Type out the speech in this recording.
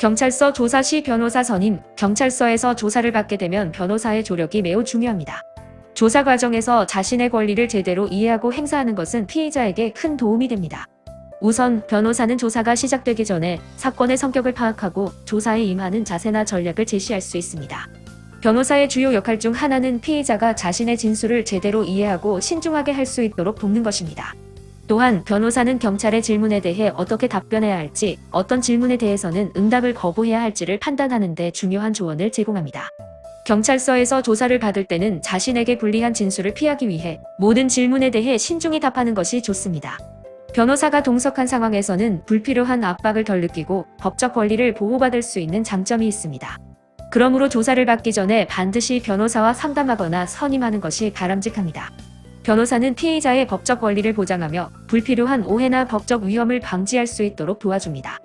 경찰서 조사 시 변호사 선임, 경찰서에서 조사를 받게 되면 변호사의 조력이 매우 중요합니다. 조사 과정에서 자신의 권리를 제대로 이해하고 행사하는 것은 피의자에게 큰 도움이 됩니다. 우선 변호사는 조사가 시작되기 전에 사건의 성격을 파악하고 조사에 임하는 자세나 전략을 제시할 수 있습니다. 변호사의 주요 역할 중 하나는 피의자가 자신의 진술을 제대로 이해하고 신중하게 할 수 있도록 돕는 것입니다. 또한 변호사는 경찰의 질문에 대해 어떻게 답변해야 할지, 어떤 질문에 대해서는 응답을 거부해야 할지를 판단하는 데 중요한 조언을 제공합니다. 경찰서에서 조사를 받을 때는 자신에게 불리한 진술을 피하기 위해 모든 질문에 대해 신중히 답하는 것이 좋습니다. 변호사가 동석한 상황에서는 불필요한 압박을 덜 느끼고 법적 권리를 보호받을 수 있는 장점이 있습니다. 그러므로 조사를 받기 전에 반드시 변호사와 상담하거나 선임하는 것이 바람직합니다. 변호사는 피의자의 법적 권리를 보장하며 불필요한 오해나 법적 위험을 방지할 수 있도록 도와줍니다.